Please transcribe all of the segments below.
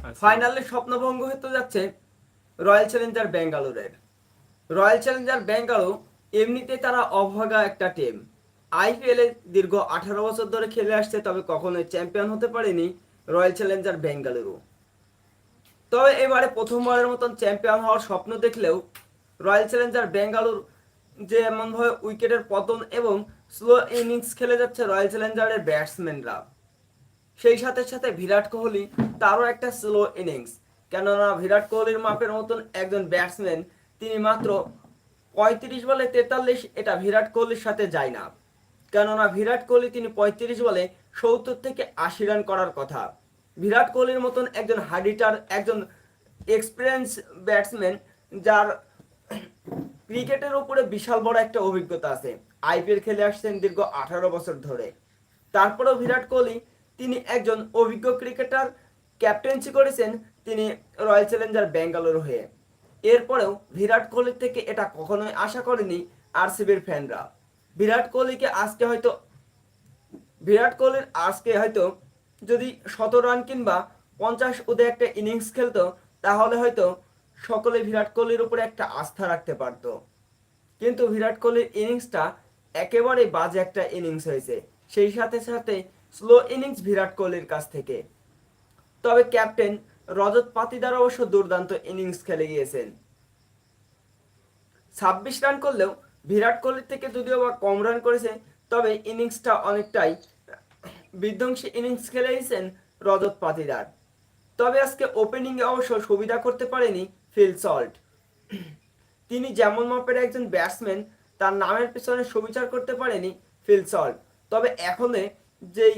আচ্ছা। ফাইনালে স্বপ্নভঙ্গ হতে যাচ্ছে রয়্যাল চ্যালেঞ্জার ব্যাঙ্গালোরের রয়্যাল চ্যালেঞ্জার ব্যাঙ্গালোর এমনিতে তারা অভাগা একটা টিম আইপিএলে দীর্ঘ আঠারো বছর ধরে খেলে আসছে, তবে কখনোই চ্যাম্পিয়ন হতে পারেনি রয়্যাল চ্যালেঞ্জার বেঙ্গালুরু তবে এবারে প্রথমবারের মতন চ্যাম্পিয়ন হওয়ার স্বপ্ন দেখলেও রয়্যাল চ্যালেঞ্জার বেঙ্গালুর যে এমনভাবে উইকেটের পতন এবং স্লো ইনিংস খেলে যাচ্ছে রয়্যাল চ্যালেঞ্জারের ব্যাটসম্যানরা সেই সাথে সাথে বিরাট কোহলি তারও একটা স্লো ইনিংস কেননা বিরাট কোহলির মাপের মতন একজন ব্যাটসম্যান তিনি মাত্র পঁয়ত্রিশ বলে তেতাল্লিশ, এটা বিরাট কোহলির সাথে যায় না। কেননা বিরাট কোহলি তিনি পঁয়ত্রিশ বলে সত্তর থেকে আশি রান করার কথা। বিরাট কোহলির মতন একজন হার্ডিটার, একজন এক্সপিরিয়েন্স ব্যাটসম্যান যার ক্রিকেটের উপরে বিশাল বড় একটা অভিজ্ঞতা আছে। আইপিএল খেলে আসছেন দীর্ঘ আঠারো বছর ধরে। তারপরেও বিরাট কোহলি তিনি একজন অভিজ্ঞ ক্রিকেটার, ক্যাপ্টেন্সি করেছেন তিনি রয়্যাল চ্যালেঞ্জার ব্যাঙ্গালোর হয়ে। এরপরেও বিরাট কোহলির থেকে এটা কখনোই আশা করেনি আরসিবির ফ্যানরা। বিরাট কোহলিকে আজকে হয়তো, বিরাট কোহলির আজকে হয়তো যদি শত রান কিংবা পঞ্চাশ ওদের একটা ইনিংস খেলতো, তাহলে হয়তো সকলে বিরাট কোহলির উপরে একটা আস্থা রাখতে পারতো। কিন্তু বিরাট কোহলির ইনিংসটা একেবারে বাজে একটা ইনিংস হয়েছে। সেই সাথে সাথে স্লো ইনিংস বিরাট কোহলির কাছ থেকে। তবে ক্যাপ্টেন রজত পাতিদার অবশ্য দুর্দান্ত ইনিংস খেলে গিয়েছেন। ছাব্বিশ রান করলেও বিরাট কোহলির থেকে যদিও বা কম রান করেছে, তবে ইনিংসটা অনেকটাই বিধ্বংসী ইনিংস খেলে গেছেন রজত পাতিদার। তবে আজকে ওপেনিংয়ে অবশ্য সুবিধা করতে পারেনি ফিল সল্ট। তিনি যেমন মাপের একজন ব্যাটসম্যান তার নামের পেছনে সুবিচার করতে পারেনি ফিল সল্ট। তবে এখনে যেই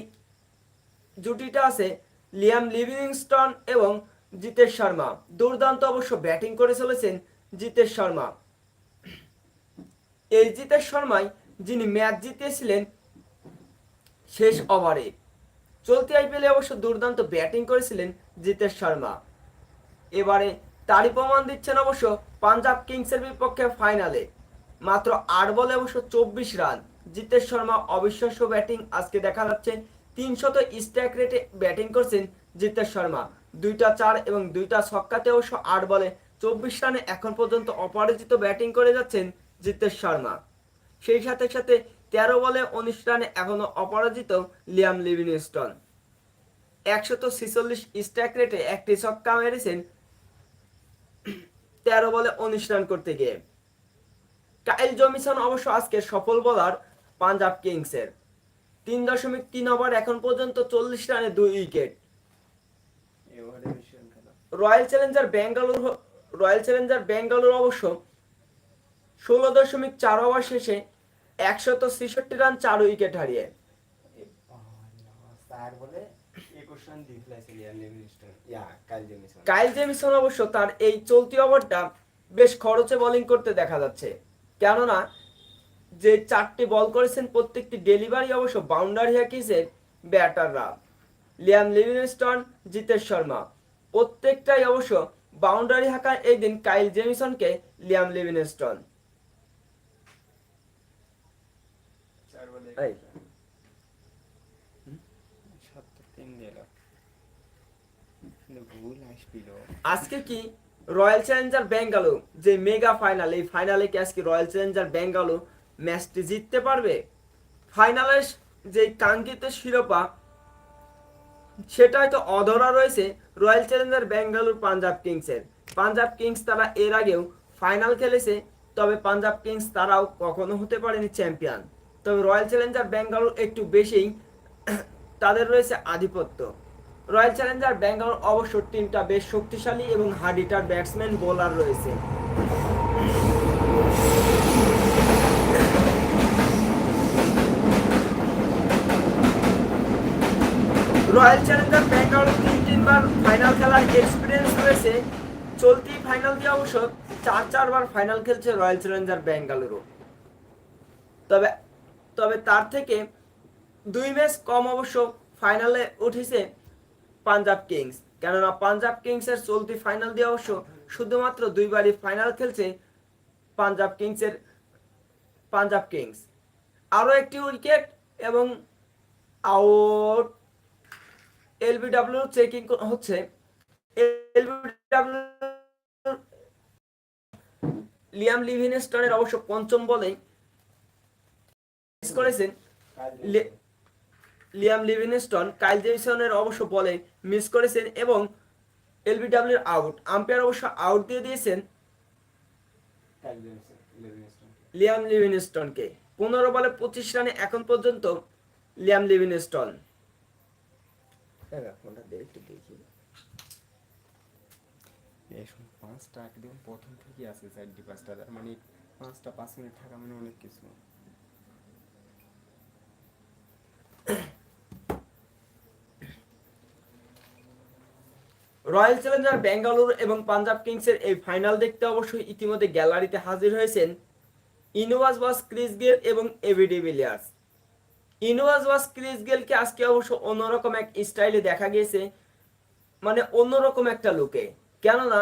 জুটিটা আছে, লিয়াম লিভিংস্টন এবং জিতেশ শর্মা। দুর্দান্ত অবশ্য ব্যাটিং করে চলেছেন জিতেশ শর্মা। এই জিতেশ শর্মাই যিনি ম্যাচ জিতিয়েছিলেন শেষ ওভারে। চলতি আইপিএলে অবশ্য দুর্দান্ত ব্যাটিং করেছিলেন জিতেশ শর্মা। এবারে তারই প্রমাণ দিচ্ছেন অবশ্য পাঞ্জাব কিংসের বিপক্ষে ফাইনালে। মাত্র আট বলে অবশ্য চব্বিশ রান। জিতেশ শর্মা অবিশ্বাস্য ব্যাটিং আজকে দেখা যাচ্ছে। তিনশত স্ট্রাইক রেটে ব্যাটিং করছেন জিতেশ শর্মা। দুইটা চার এবং দুইটা ছক্কাতে অবশ্য আট বলে চব্বিশ রানে এখন পর্যন্ত অপরাজিত ব্যাটিং করে যাচ্ছেন জিতেশ শর্মা। সেই সাথে সাথে তেরো বলে উনিশ রানে এখনও অপরাজিত লিয়াম লিভিনস্টন একশত ছিচল্লিশ স্ট্রাইক রেটে একটি ছক্কা মেরেছেন তেরো বলে উনিশ রান করতে গিয়ে। কাইল জমিসন অবশ্য আজকে সফল বোলার। পাঞ্জাব কিংসের। তিন দশমিক তিন ওভার এখন পর্যন্ত চল্লিশ রানে দুই wicket. Royal Challenger Bangalore Royal Challenger Bangalore অবশ্য ষোলো দশমিক চার ওভার শেষে একশত ছেষট্টি রান চার উইকেট হারিয়ে। Kyle Jamieson. অবশ্য তার এই চলতি ওভারটা বেশ খরচে বোলিং করতে দেখা যাচ্ছে। কেননা যে চারটি বল করেছেন প্রত্যেকটি ডেলিভারি অবশ্য বাউন্ডারি হাঁকিয়েছে ব্যাটাররা। Liam Livingstone Jitesh Sharma. প্রত্যেকটাই অবশ্য বাউন্ডারি হাঁকায় এই দিন কাইল জেমিসনকে লিয়াম আসছিল আজকে কি রয়্যাল চ্যালেঞ্জার বেঙ্গালুরু যে মেগা ফাইনাল এই ফাইনালে কি আজকে রয়্যাল চ্যালেঞ্জার বেঙ্গালুরু ম্যাচটি জিততে পারবে? ফাইনালের যে কাঙ্ক্ষিত শিরোপা সেটা হয়তো অধরা রয়েছে রয়্যাল চ্যালেঞ্জার বেঙ্গালুরু পাঞ্জাব কিংসের। পাঞ্জাব কিংস তারা এর আগেও ফাইনাল খেলেছে, তবে পাঞ্জাব কিংস তারাও কখনো হতে পারেনি চ্যাম্পিয়ন। তবে রয়্যাল চ্যালেঞ্জার বেঙ্গালুরু একটু বেশিই তাদের রয়েছে আধিপত্য। রয়্যাল চ্যালেঞ্জার ব্যাঙ্গালোর অবশ্য টিমটা বেশ শক্তিশালী এবং হার্ডিটার ব্যাটসম্যান, বোলার রয়েছে। রয়্যাল চ্যালেঞ্জার ব্যাঙ্গালোর তিন তিনবার ফাইনাল খেলার এক্সপিরিয়েন্স রয়েছে। চলতি ফাইনাল দিয়ে অবশ্য চার চারবার ফাইনাল খেলছে রয়্যাল চ্যালেঞ্জার ব্যাঙ্গালুরু তবে তবে তার থেকে দুই ম্যাচ কম অবশ্য ফাইনালে উঠেছে পাঞ্জাব কিংস। কেননা পাঞ্জাব কিংসের চলতি ফাইনাল দিয়ে অবশ্য শুধুমাত্র দুইবারই ফাইনাল খেলছে পাঞ্জাব কিংসের পাঞ্জাব কিংস। আরও একটি উইকেট এবং আউট এলবিডব্লিউ চেকিং হচ্ছে লিয়াম লিভিনস্টনের অবশ্য পঞ্চম বলে করেছেন। লিয়াম লিভিনস্টন কাইল অবশ্য বলে মিস করেছেন এবং এলবিডব্লিউর আউট আম্পায়ার অবশ্য আউট দিয়ে দিয়েছেন। লিয়াম লিভিনস্টনকে। পনেরো বলে পঁচিশ রানে এখন পর্যন্ত লিয়াম লিভিনস্টন। ফোনটা দিয়ে একটু দেখি এই পাঁচটা একদম প্রথম থেকে আছে চারটি পাঁচটা মানে পাঁচটা পাঁচ মিনিট থাকা মানে অনেক কিছু। রয়্যাল চ্যালেঞ্জার বেঙ্গালুরু এবং পাঞ্জাব কিংসের এই ফাইনাল দেখতে অবশ্যই ইতিমধ্যে গ্যালারিতে হাজির হয়েছেন ইনোভাস বাস ক্রিস গেল এবং এবিডি বিলিয়ার্স ইনোয়াজ বাস ক্রিস গেলকে আজকে অবশ্য অন্যরকম এক স্টাইলে দেখা গিয়েছে মানে অন্যরকম একটা লুকে। কেননা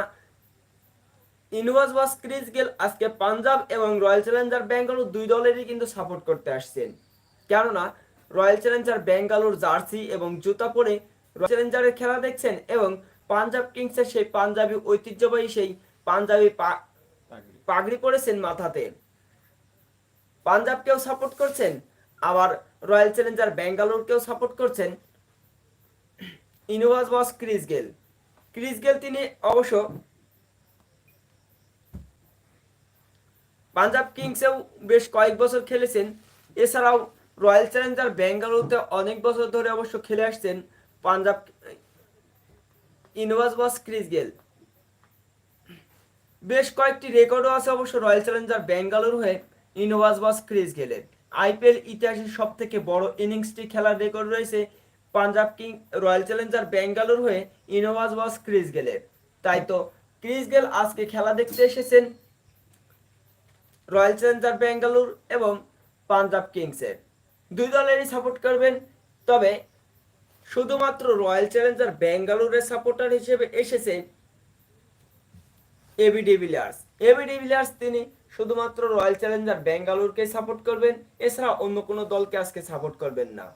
ইনোয়াজ বাস ক্রিস গেল আজকে পাঞ্জাব এবং রয়্যাল চ্যালেঞ্জার বেঙ্গালুরু দুই দলেরই কিন্তু সাপোর্ট করতে আসছেন। কেননা রয়্যাল চ্যালেঞ্জার বেঙ্গালুর জার্সি এবং জুতা পরে রয়্যাল চ্যালেঞ্জারের খেলা দেখছেন এবং পাঞ্জাব কিংসের সেই পাঞ্জাবি ঐতিহ্যবাহী সেই পাঞ্জাবি পাগড়ি। পরেছেন মাথাতে। পাঞ্জাবকেও সাপোর্ট করছেন। আবার রয়্যাল চ্যালেঞ্জার বেঙ্গালুরকেও সাপোর্ট করছেন ইনোভাস বস, ক্রিস গেল। ক্রিস গেল তিনি অবশ্য পাঞ্জাব কিংসেও বেশ কয়েক বছর খেলেছেন। এছাড়াও রয়্যাল চ্যালেঞ্জার বেঙ্গালুরুতে অনেক বছর ধরে অবশ্য খেলে আসছেন পাঞ্জাব ইনোভাস বস, ক্রিস গেল। বেশ কয়েকটি রেকর্ডও আছে অবশ্য রয়্যাল চ্যালেঞ্জার ব্যাঙ্গালোর হয়ে ইনোভাস বস ক্রিজ গেলেন আইপিএল ইতিহাসের সব থেকে বড় ইনিংসটি খেলার রেকর্ড রয়েছে Punjab King Royal Challenger Bangalore হয়ে ইনোভাস বাস ক্রিজ গেলের। তাই তো ক্রিজ গেল আজকে খেলা দেখতে এসেছেন রয়্যাল চ্যালেঞ্জার ব্যাঙ্গালোর এবং পাঞ্জাব কিংসের। দুই দলেরই সাপোর্ট করবেন, তবে শুধুমাত্র রয়্যাল চ্যালেঞ্জার ব্যাঙ্গালোরের সাপোর্টার হিসেবে এসেছে এবি ডিভিলিয়ার্স এবি ডিভিলিয়ার্স তিনি শুধুমাত্র রয়্যাল চ্যালেঞ্জার বেঙ্গালুরকে সাপোর্ট করবেন এছাড়া অন্য কোনো দলকে আজকে সাপোর্ট করবেন না।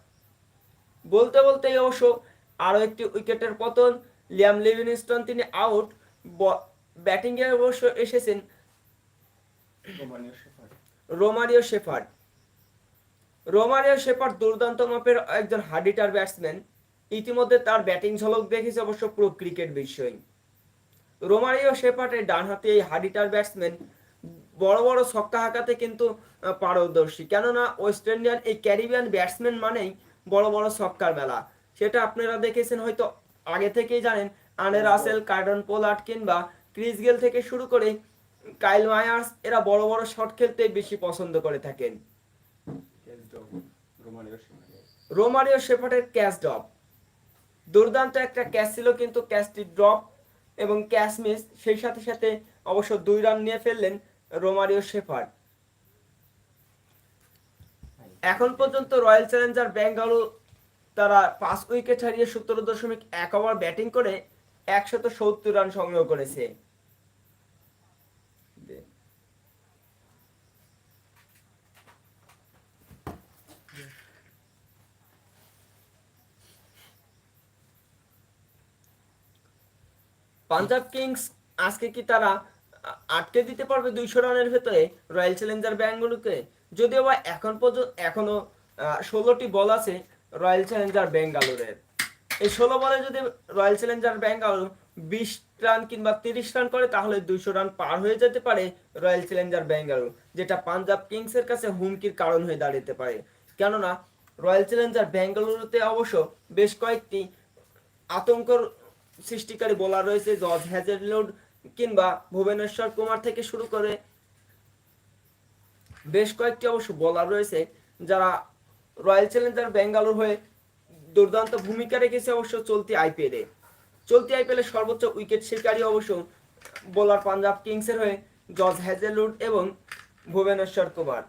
বলতে বলতেই অবশ্য আরও একটি উইকেটের পতন লিয়াম লিভিনস্টন তিনি আউট ব্যাটিংয়ে অবশ্য এসেছেন রোমারিও শেফার্ড। Romario shepherd. দুর্দান্ত মাপের একজন হার্ডিটার ব্যাটসম্যান ইতিমধ্যে তার ব্যাটিং ঝলক দেখেছে অবশ্য পুরো ক্রিকেট বিশ্বই। রোমারিও শেফার্ডের ডানহাতি এই হার্ডিটার ব্যাটসম্যান বড় বড় ছক্কা হাঁকাতে কিন্তু পারদর্শী। কেননা ওয়েস্ট ইন্ডিয়ান এই ক্যারিবিয়ান ব্যাটসম্যান মানেই বড় বড় ছক্কার মেলা সেটা আপনারা দেখেছেন হয়তো আগে থেকেই জানেন আনে রাসেল কার্ডন পোলার্ড কিংবা ক্রিস গেল থেকে শুরু করে কাইল মায়ার্স এরা বড় বড় শট খেলতে বেশি পছন্দ করে থাকেন। রোমারিও শেফার্ডের ক্যাচ ড্রপ। দুর্দান্ত একটা ক্যাচ ছিল কিন্তু ক্যাচটি ড্রপ এবং ক্যাচ মিস সেই সাথে সাথে অবশ্য দুই রান নিয়ে ফেললেন রোমারিও শেফার্ড। এখন পর্যন্ত রয়্যাল চ্যালেঞ্জার বেঙ্গালুরু তারা পাঁচ উইকেট হারিয়ে সতেরো দশমিক এক ওভার ব্যাটিং করে একশত সত্তর রান সংগ্রহ করেছে। পাঞ্জাব কিংস আজকে কি তারা আটকে দিতে পারবে দুইশো রানের ভেতরে রয়্যাল চ্যালেঞ্জার বেঙ্গালুরুকে যদিও বা এখন পর্যন্ত এখনও ষোলোটি বল আছে রয়্যাল চ্যালেঞ্জার বেঙ্গালুরের এই ষোলো বলে যদি রয়্যাল চ্যালেঞ্জার বেঙ্গালুরু বিশ রান কিংবা তিরিশ রান করে, তাহলে দুইশো রান পার হয়ে যেতে পারে রয়্যাল চ্যালেঞ্জার বেঙ্গালুরু যেটা পাঞ্জাব কিংসের কাছে হুমকির কারণ হয়ে দাঁড়াতে পারে। কেননা, রয়্যাল চ্যালেঞ্জার বেঙ্গালুরুতে অবশ্য বেশ কয়েকটি আতঙ্কর সৃষ্টিকারী বোলার রয়েছে, জর্জ হ্যাজেলউড কিংবা ভুবনেশ্বর কুমার থেকে শুরু করে বেশ কয়েকটি অবশ্য বলার রয়েছে যারা রয়্যাল চ্যালেঞ্জার বেঙ্গালোর হয়ে দুর্দান্ত ভূমিকা রেখেছে অবশ্য চলতি আইপিএলে। চলতি আইপিএলে সর্বোচ্চ উইকেট শিকারী অবশ্য বোলার পাঞ্জাব কিংসের হয়ে জজ হ্যাজেলউড এবং ভুবনেশ্বর কুমার।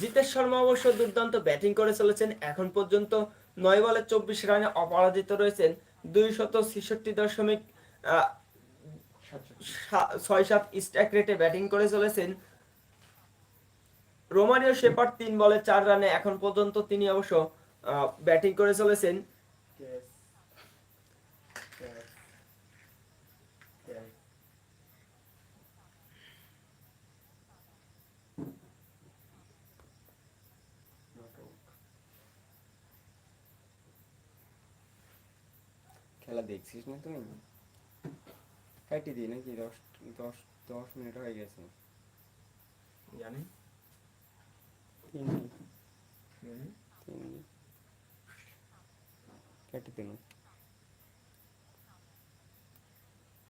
জিতেশ শর্মা অবশ্য দুর্দান্ত ব্যাটিং করে চলেছেন। এখন পর্যন্ত নয় বলে চব্বিশ রানে অপরাজিত রয়েছেন দুই শত ছেষট্টি দশমিক ছয় সাত স্ট্রাইক রেটে ব্যাটিং করে চলেছেন। রোমানীয় শেপার্ড তিন বলে চার রানে এখন পর্যন্ত তিনি অবশ্য ব্যাটিং করে চলেছেন ক্যাচ ক্যাচ ক্যাচ খেলা দেখছিস না তুই? কাটি দিই নাকি? দশ দশ দশ মিনিট হয়ে গেছে। জানেন তিন তিন কেটে দিন